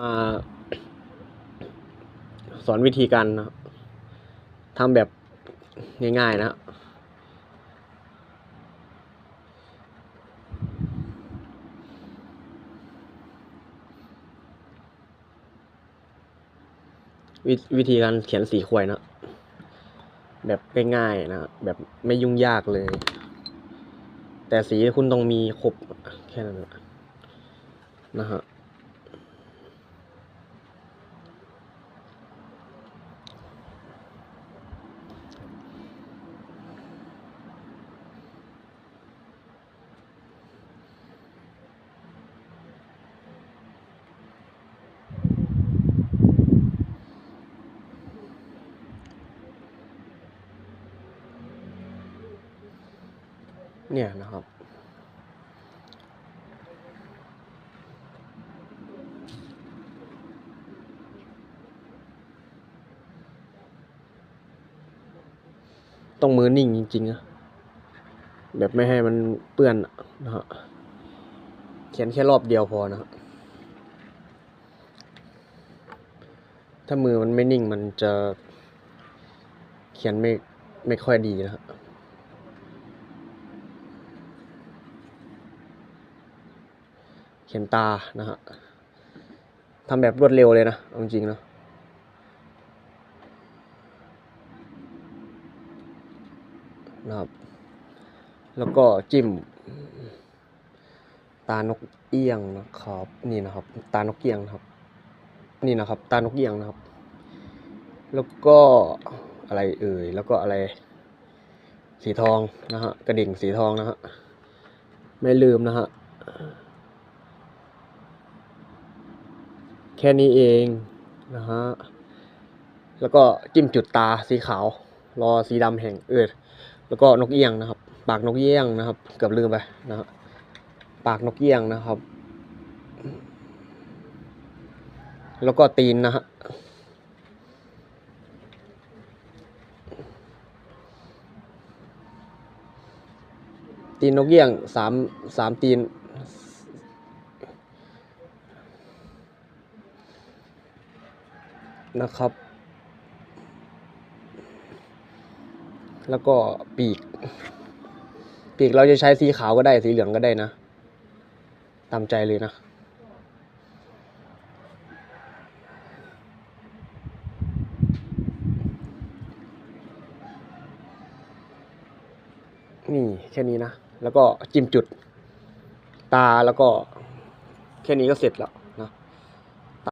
อสอนวิธีการนะครับทำแบบง่ายๆนะครับวิวิธีการเขียนสีขวยนะ แบบง่ายๆนะ แบบไม่ยุ่งยากเลย แต่สีคุณต้องมีครบแค่นั้นนะฮะ เนี่ยนะครับ ต้องมือนิ่งจริงๆนะแบบไม่ให้มันเปื้อนอะนะฮะเขียนแค่รอบเดียวพอนะฮะถ้ามือมันไม่นิ่งมันจะเขียนไม่ไม่ค่อยดีนะฮะ เขียนตานะฮะทำแบบรวดเร็วเลยนะเอาจริงๆนะนะครับ แล้วก็จิ้ม ตานกเอี้ยงนะครับ นี่นะครับ ตานกเอี้ยงนะครับ นี่นะครับ ตานกเอี้ยงนะครับ แล้วก็อะไรเอ่ย แล้วก็อะไร สีทองนะฮะ กระดิ่งสีทองนะฮะ ไม่ลืมนะฮะ แค่นี้เองนะฮะ แล้วก็จิ้มจุดตาสีขาว รอสีดำแห่งเออแล้วก็นกเอี้ยงนะครับ ปากนกเอี้ยงนะครับ เกือบลืมไปนะฮะปากนกเอี้ยงนะครับ แล้วก็ตีนนะฮะตีนนกเอี้ยงสามสามตีน นะครับ แล้วก็ปีก ปีกเราจะใช้สีขาวก็ได้สีเหลืองก็ได้นะ ตามใจเลยนะ นี่แค่นี้นะ แล้วก็จิ้มจุด ตาแล้วก็ แค่นี้ก็เสร็จแล้ว